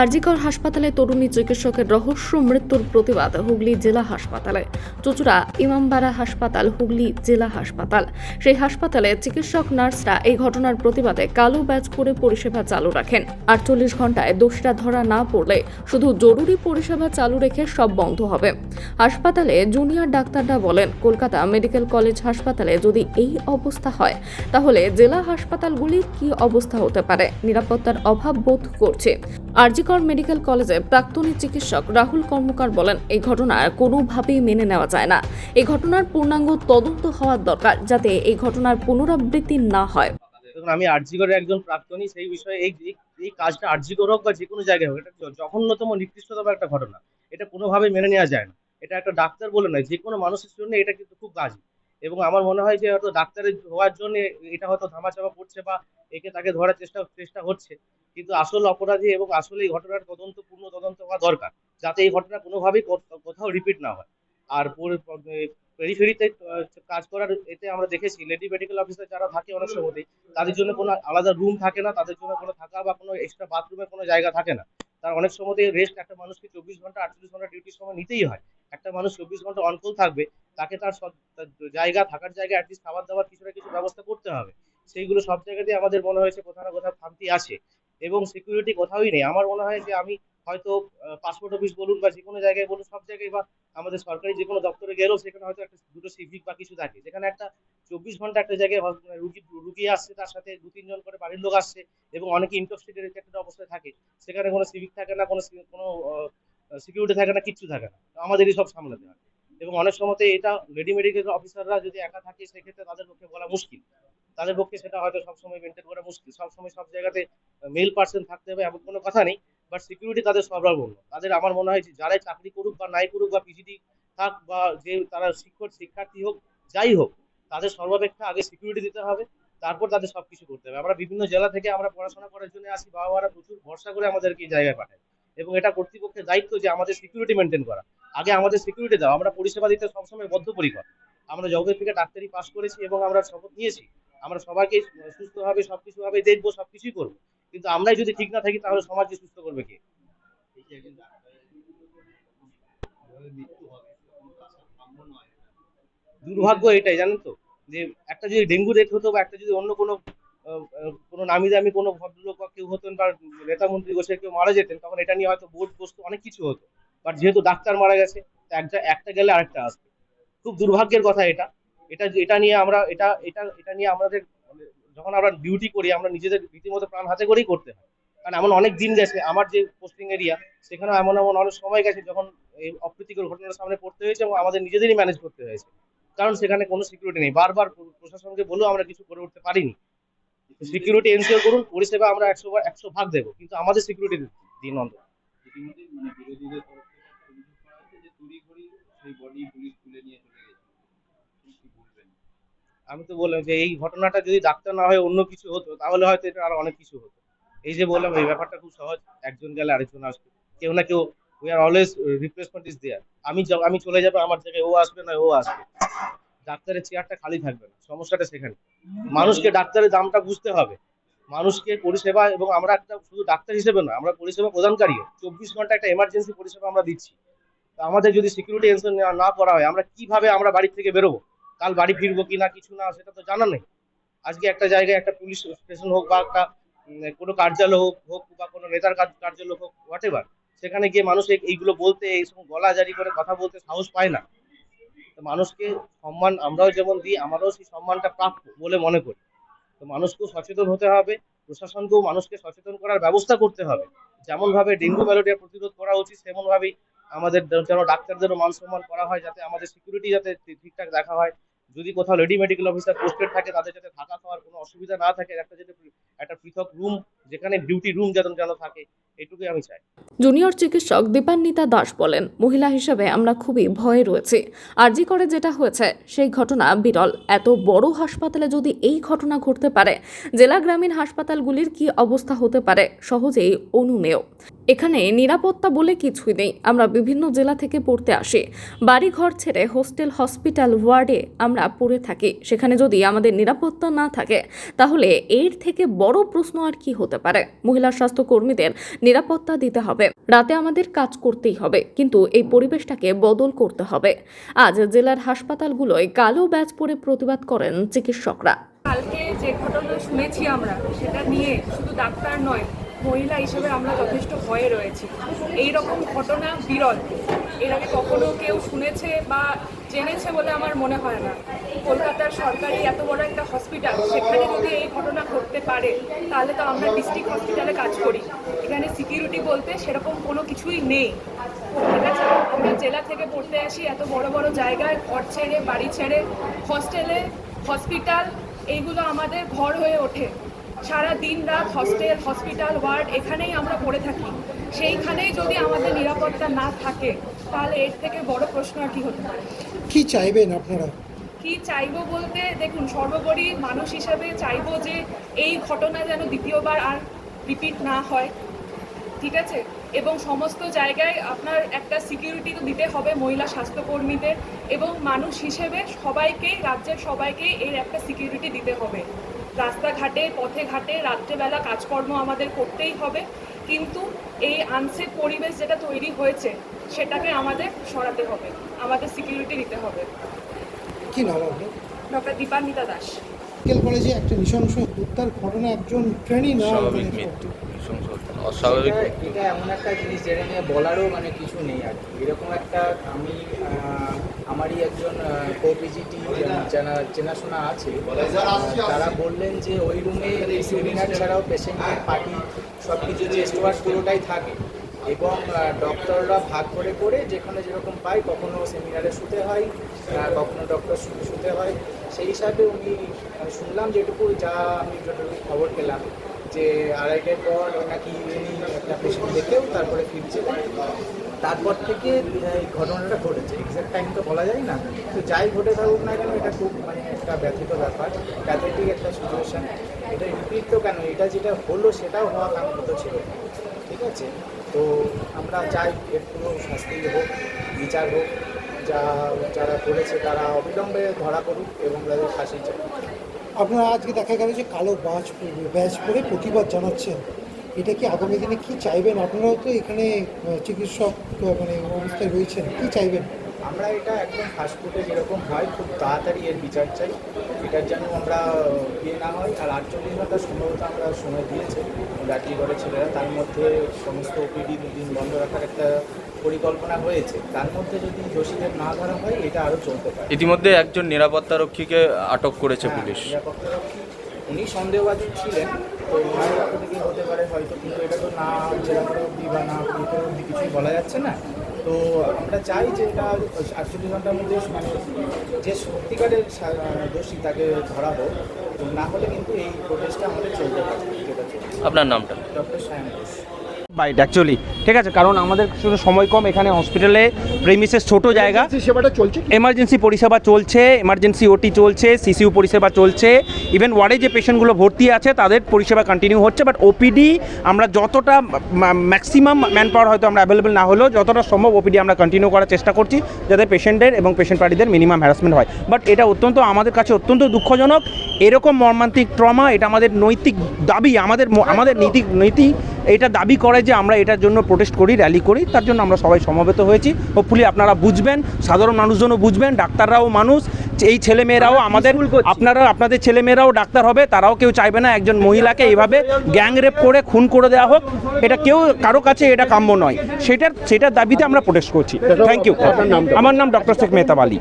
আরজিকর হাসপাতালে তরুণী চিকিৎসকের রহস্য, মৃত্যুর প্রতিবাদ হুগলি জেলা হাসপাতালে। চুচুড়া ইমামবাড়া হাসপাতাল, হুগলি জেলা হাসপাতাল। সেই হাসপাতালে চিকিৎসক, নার্সরা এই ঘটনার প্রতিবাদে কালো ব্যাজ পরে পরিষেবা চালু রাখেন। আটচল্লিশ ঘন্টায় দোষীরা ধরা না পড়লে শুধু জরুরি পরিষেবা চালু রেখে সব বন্ধ হবে। হাসপাতালে জুনিয়র ডাক্তাররা বলেন, কলকাতা মেডিকেল কলেজ হাসপাতালে যদি এই অবস্থা হয়, তাহলে জেলা হাসপাতালগুলির কি অবস্থা হতে পারে? নিরাপত্তার অভাব বোধ করছে। আরজিকর মেডিকেল কলেজে প্রাক্তনী চিকিৎসক রাহুল কর্মকার বলেন, এই ঘটনা কোনোভাবেই মেনে নেওয়া যায় না। এই ঘটনার পূর্ণাঙ্গ তদন্ত হওয়ার দরকার যাতে এই ঘটনার পুনরাবৃত্তি না হয়। আমি আরজিগরের একজন প্রাক্তনী, সেই বিষয়ে এই, এই- কাজটা আরজিগর হোক বা যে কোনো জায়গায় হোক, এটা জঘন্যতম, নিকৃষ্টতম একটা ঘটনা। এটা কোনোভাবে মেনে নেওয়া যায় না। এটা একটা ডাক্তার বলে নয়, যে কোনো মানুষের জন্য এটা কিন্তু খুব বাজে এবং আমার মনে হয় যে হয়তো ডাক্তারের হওয়ার জন্য এটা হয়তো ধামাচাপা পড়ছে বা একে তাকে ধরার চেষ্টা চেষ্টা হচ্ছে। কিন্তু আসল অপরাধী এবং আসলে এই ঘটনার তদন্ত পূর্ণ তদন্ত হওয়া দরকার, যাতে এই ঘটনা কোনোভাবেই কোথাও রিপিট না হয়। আর পেরিফেরিতে কাজ করার এতে আমরা দেখেছি লেডি মেডিকেল অফিসার যারা থাকে অনেক সময়তেই, তাদের জন্য কোনো আলাদা রুম থাকে না, তাদের জন্য কোনো থাকা বা কোনো এক্সট্রা বাথরুমের কোনো জায়গা থাকে না। তার অনেক সময়তেই রেস্ট একটা মানুষকে চব্বিশ ঘণ্টা, আটচল্লিশ ঘণ্টা ডিউটির সময় নিতেই হয়। একটা মানুষ চব্বিশ ঘণ্টা অনকল থাকবে, তাকে তার সব- জায়গা, থাকার জায়গা অ্যাটলিস্ট খাবার দাবার কিছু না কিছু ব্যবস্থা করতে হবে। সেইগুলো সব জায়গাতেই আমাদের মনে হয়েছে কোথাও না কোথাও খামতি আছে। এবং সিকিউরিটি কোথাওই নেই। আমার মনে হয় যে আমি হয়তো পাসপোর্ট অফিস বলুন বা যে কোনো জায়গায় বলুন, সব জায়গায় বা আমাদের সরকারি যে কোনো দপ্তরে গেলেও সেখানে হয়তো একটা দুটো সিভিক বা কিছু থাকে। যেখানে একটা চব্বিশ ঘণ্টা একটা জায়গায় মানে রুগী রুগী আসছে, তার সাথে দু, তিনজন করে বাড়ির লোক আসছে এবং অনেকে ইন্টক্সিকেটেড অবস্থায় থাকে। সেখানে কোনো সিভিক থাকে না, কোনো কোনো সিকিউরিটি থাকে না, কিচ্ছু থাকে না। আমাদেরই সব সামলাতে হয়। এবং অনেক সময়তে এটা লেডি মেডিকেল অফিসাররা যদি একা থাকে, সেক্ষেত্রে তাদের পক্ষে বলা মুশকিল। তাদের পক্ষে সেটা হয়তো সবসময় মেনটেন করা মুশকিল। সবসময় সব জায়গাতে মেল পার্সন থাকতে হবে এমন কোনো কথা নেই। বাট সিকিউরিটি তাদের সর্বাবন্ন তাদের আমার মনে হয় যে, যারাই চাকরি করুক বা নাই করুক বা পিজিডি থাক বা যে তারা শিক্ষক, শিক্ষার্থী হোক, যাই হোক, তাদের সর্বাপেক্ষা আগে সিকিউরিটি দিতে হবে। তারপর তাদের সবকিছু করতে হবে। আমরা বিভিন্ন জেলা থেকে আমরা পড়াশোনা করার জন্য আসি। বাবা মারা প্রচুর ভরসা করে আমাদেরকে এই জায়গায় পাঠায়। এবং এটা কর্তৃপক্ষের দায়িত্ব যে আমাদের সিকিউরিটি মেনটেন করা। আগে আমাদের সিকিউরিটি দাও, আমরা পরিষেবা দিতে সবসময় বদ্ধপরিকর। আমরা জগতের থেকে ডাক্তারি পাশ করেছি এবং আমরা শপথ নিয়েছি। আমরা সবাইকে সুস্থভাবে সবকিছু ভাবে দেখব, সবকিছুই করব। কিন্তু আমরাই যদি ঠিক না থাকি, তাহলে সমাজকে সুস্থ করবে কে? দুর্ভাগ্য এটাই, জানেন তো? যে একটা যদি ডেঙ্গু রেট হতো বা একটা যদি অন্য কোনো কোনো নামি দামি কোনো ভদ্রলোক বা কেউ হতেন বা নেতা মন্ত্রী বসে কেউ মারা যেতেন, তখন এটা নিয়ে হয়তো বোর্ড বসতো অনেক কিছু হতো। বাট যেহেতু ডাক্তার মারা গেছে একটা একটা গেলে আরেকটা আসবে খুব দুর্ভাগ্যের কথা এটা। এটা এটা নিয়ে আমরা, এটা এটা এটা নিয়ে আমাদের মানে যখন আমরা ডিউটি করি, আমরা নিজেদের রীতিমতো প্রাণ হাতে করেই করতে হয়। কারণ এমন অনেক দিন গেছে, আমার যে পোস্টিং এরিয়া সেখানে এমন এমন অনেক সময় গেছে যখন এই অপ্রীতিকর ঘটনার সামনে পড়তে হয়েছে এবং আমাদের নিজেদেরই ম্যানেজ করতে হয়েছে। কারণ সেখানে কোনো সিকিউরিটি নেই। বারবার প্রশাসনকে বলেও আমরা কিছু করে উঠতে পারিনি। সিকিউরিটি এনশিওর করুন পরিষেবা আমরা একশো একশো ভাগ দেবো কিন্তু আমাদের সিকিউরিটি দিন অন্তত মানে আমি তো বললাম যে এই ঘটনাটা যদি ডাক্তার না হয়ে অন্য কিছু হতো তাহলে হয়তো এটা আরও অনেক কিছু হতো। এই যে বললাম এই ব্যাপারটা খুব সহজ একজন গেলে আরেকজন আসবে। কেউ না কেউ we are always replacement is there আমি আমি চলে যাব আমার জায়গায় ও আসবে না ও আসবে। ডাক্তারের চেয়ারটা খালি থাকবে না, সমস্যাটা সেখানে। মানুষকে ডাক্তারের দামটা বুঝতে হবে। মানুষকে পরিষেবা এবং আমরা একটা শুধু ডাক্তার হিসেবে না আমরা পরিষেবা প্রদানকারী। চব্বিশ ঘণ্টা একটা এমার্জেন্সি পরিষেবা আমরা দিচ্ছি। আমাদের যদি সিকিউরিটি এনশোর না করা হয়, আমরা কীভাবে আমরা বাড়ি থেকে বেরোবো? কাল বাড়ি ফিরবো কি না, কিছু না, সেটা তো জানা নেই। আজকে একটা জায়গায় একটা পুলিশ স্টেশন হোক বা একটা কোনো কার্যালয় হোক হোক বা কোনো নেতার কার্যালয় হোক হোয়াট সেখানে গিয়ে মানুষ এইগুলো বলতে, এই গলা জারি করে কথা বলতে সাহস পায় না। মানুষকে সম্মান, আমরাও যেমন দিই, আমারও সেই সম্মানটা প্রাপ্য বলে মনে করি। তো মানুষকেও সচেতন হতে হবে, প্রশাসনকেও মানুষকে সচেতন করার ব্যবস্থা করতে হবে। যেমন ভাবে ডেঙ্গু ম্যালেরিয়া প্রতিরোধ করা উচিত তেমন ভাবেই আমাদের যেন ডাক্তারদেরও মান সম্মান করা হয়, যাতে আমাদের সিকিউরিটি যাতে ঠিকঠাক দেখা হয়। যদি কোথাও লেডি মেডিকেল অফিসার পোস্টেড থাকে, তাদের যাতে থাকা খাওয়ার কোনো অসুবিধা না থাকে, একটা যাতে একটা পৃথক রুম যেখানে ডিউটি রুম যেন যেন থাকে, এটুকুই আমি চাই। জুনিয়র চিকিৎসক দীপান্বিতা দাস বলেন, মহিলা হিসেবে আমরা খুবই ভয়ে রয়েছি। আরজি করে যেটা হয়েছে, সেই ঘটনা বিরল। এত বড় হাসপাতালে যদি এই ঘটনা ঘটতে পারে, জেলা গ্রামীণ হাসপাতালগুলির কি অবস্থা হতে পারে, সহজেই অনুমেয় এখানে নিরাপত্তা বলে কিছুই নেই। আমরা বিভিন্ন জেলা থেকে পড়তে আসি। বাড়ি ঘর ছেড়ে হোস্টেল, হসপিটাল, ওয়ার্ডে আমরা পড়ে থাকি। সেখানে যদি আমাদের নিরাপত্তা না থাকে, তাহলে এর থেকে বড় প্রশ্ন আর কি হতে পারে? মহিলা স্বাস্থ্যকর্মীদের নিরাপত্তা দিতে হবে। রাতে আমাদের কাজ করতেই হবে, কিন্তু এই পরিবেশটাকে বদল করতে হবে। আজ জেলার হাসপাতালগুলোয় কালো ব্যাচ পরে প্রতিবাদ করেন চিকিৎসকরা। কালকে যে ঘটনা শুনেছি আমরা, সেটা নিয়ে শুধু ডাক্তার নয়, মহিলা হিসেবে আমরা যথেষ্ট ভয়ে রয়েছি। এইরকম ঘটনা বিরল। এর আগে কখনো কেউ শুনেছে বা জেনেছে বলে আমার মনে হয় না। কলকাতার সরকারি এত বড় একটা হসপিটাল সেখানে যদি এই ঘটনা ঘটতে পারে, তাহলে তো আমরা ডিস্ট্রিক্ট হসপিটালে কাজ করি। এখানে সিকিউরিটি বলতে সেরকম কোনো কিছুই নেই। আমরা জেলা থেকে পড়তে আসি, এত বড় বড় জায়গায় ঘর ছেড়ে, বাড়ি ছেড়ে হস্টেলে হসপিটাল এইগুলো আমাদের ঘর হয়ে ওঠে। সারা দিন রাত হস্টেল হসপিটাল ওয়ার্ড এখানেই আমরা পড়ে থাকি। সেইখানেই যদি আমাদের নিরাপত্তা না থাকে তাহলে এর থেকে বড় প্রশ্ন আর কি হতে পারে? কি চাইবেন আপনারা? কি চাইব বলতে দেখুন সর্বোপরি মানুষ হিসাবে চাইব যে এই ঘটনা যেন দ্বিতীয়বার আর রিপিট না হয়। ঠিক আছে? এবং সমস্ত জায়গায় আপনার একটা সিকিউরিটি তো দিতে হবে মহিলা স্বাস্থ্যকর্মীদের এবং মানুষ হিসেবে সবাইকে রাজ্যের সবাইকে এর একটা সিকিউরিটি দিতে হবে। রাস্তাঘাটে পথে ঘাটে রাত্রেবেলা কাজকর্ম আমাদের করতেই হবে কিন্তু এই আনসেফ পরিবেশ যেটা তৈরি হয়েছে সেটাকে আমাদের সরাতে হবে আমাদের সিকিউরিটি দিতে হবে। কি নাম আপনার? ডক্টর দীপান্বিতা দাস। মেডিকেল কলেজে একটা নৃশংস হত্যার ঘটনা একজন ট্রেনই না স্বাভাবিক মৃত্যু নৃশংস অস্বাভাবিক এটা- এমন একটা জিনিস যেটা নিয়ে বলারও মানে কিছু নেই আর কি। এরকম একটা আমি আমারই একজন কোপিজিটি জানা চেনাশোনা আছে তারা বললেন যে ওই রুমে সেমিনার ছাড়াও পেশেন্টের পার্টি সব কিছু চেস্ট ওয়ার্ক পুরোটাই থাকে এবং ডক্টররা ভাগ করে করে যেখানে যেরকম পায় কখনো সেমিনারে শুতে হয় কখনো ডক্টর শুতে হয়। সেই হিসাবে উনি শুনলাম যেটুকু যা আমি যতটুকু খবর পেলাম যে আড়াইটার পর নাকি উনি একটা পেশেন্ট দেখেও তারপরে ফিরছিলেন তারপর থেকে এই ঘটনাটা ঘটেছে। এক্সাক্ট টাইম তো বলা যায় না। তো যাই ঘটে থাকুক না কেন, এটা খুব মানে একটা ব্যথিত ব্যাপার প্যাথেটিক একটা সিচুয়েশান এটা রিপিট তো কেন? এটা যেটা হলো সেটাও হওয়া কাঙ্ক্ষিত ছিল। ঠিক আছে? তো আমরা চাই এর পুরো শাস্তি হোক, বিচার হোক যা যারা করেছে তারা অবিলম্বে ধরা করুক এবং তাদের ফাঁসি চাই। আপনারা আজকে দেখা গেল যে কালো পরবে ব্যাজ পরে প্রতিবাদ জানাচ্ছেন। এটা কি আগামী দিনে কি চাইবেন? আপনারাও তো এখানে চিকিৎসক মানে অবস্থায় রয়েছেন। কি চাইবেন? আমরা এটা একদম ফাস্টফুডে যেরকম হয় খুব তাড়াতাড়ি এর বিচার চাই। এটার জন্য আমরা ইয়ে না হয়। আর আটচল্লিশ ঘণ্টা সম্ভবত আমরা সময় দিয়েছি। দিয়েছে রাত্রিগড়ের ছেলেরা তার মধ্যে সমস্ত ওপিডি দুদিন বন্ধ রাখার একটা পরিকল্পনা হয়েছে। তার মধ্যে যদি দোষীদের না ধরা হয় এটা আরও চলতে পারে। ইতিমধ্যে একজন নিরাপত্তা রক্ষীকে আটক করেছে হ্যাঁ, পুলিশ। নিরাপত্তারক্ষী। উনি সন্দেহবাদী ছিলেন তো ওনার হতে পারে হয়তো কিন্তু এটা তো না জেরা করে অব্দি বা না কিছুই বলা যাচ্ছে না। তো আমরা চাই যে এটা আটচল্লিশ ঘণ্টার মধ্যে মানে যে সত্যিকারের দোষী তাকে ধরা হোক তো না হলে কিন্তু এই প্রোটেস্টটা আমাদের চলতে পারে আপনার নামটা? ডক্টর সায়ন বাইট অ্যাকচুয়ালি ঠিক আছে কারণ আমাদের শুধু সময় কম এখানে হসপিটালে প্রেমিসেস ছোট জায়গা। সেবাটা চলছে এমার্জেন্সি পরিষেবা চলছে এমার্জেন্সি ওটি চলছে সিসিউ পরিষেবা চলছে। ইভেন ওয়ার্ডে যে পেশেন্টগুলো ভর্তি আছে তাদের পরিষেবা কন্টিনিউ হচ্ছে বাট ওপিডি আমরা যতটা ম্যাক্সিমাম ম্যান পাওয়ার হয়তো আমরা অ্যাভেলেবেল না হলেও যতটা সম্ভব ওপিডি আমরা কন্টিনিউ করার চেষ্টা করছি যাতে পেশেন্টের এবং পেশেন্ট পার্টিদের মিনিমাম হ্যারাসমেন্ট হয়। বাট এটা অত্যন্ত আমাদের কাছে অত্যন্ত দুঃখজনক। এরকম মর্মান্তিক ট্রমা এটা আমাদের নৈতিক দাবি আমাদের আমাদের নীতি নীতি এটা দাবি করে যে আমরা এটার জন্য প্রোটেস্ট করি র্যালি করি তার জন্য আমরা সবাই সমবেত হয়েছি। হোপফুলি আপনারা বুঝবেন সাধারণ মানুষজনও বুঝবেন ডাক্তাররাও মানুষ। এই ছেলেমেয়েরাও আমাদের আপনারা আপনাদের ছেলেমেয়েরাও ডাক্তার হবে তারাও কেউ চাইবে না একজন মহিলাকে এইভাবে গ্যাং রেপ করে খুন করে দেওয়া হোক। এটা কেউ কারও কাছে এটা কাম্য নয়। সেটার সেটার দাবিতে আমরা প্রোটেস্ট করছি। থ্যাংক ইউ আমার নাম ডক্টর শেখ মেহতাব আলী।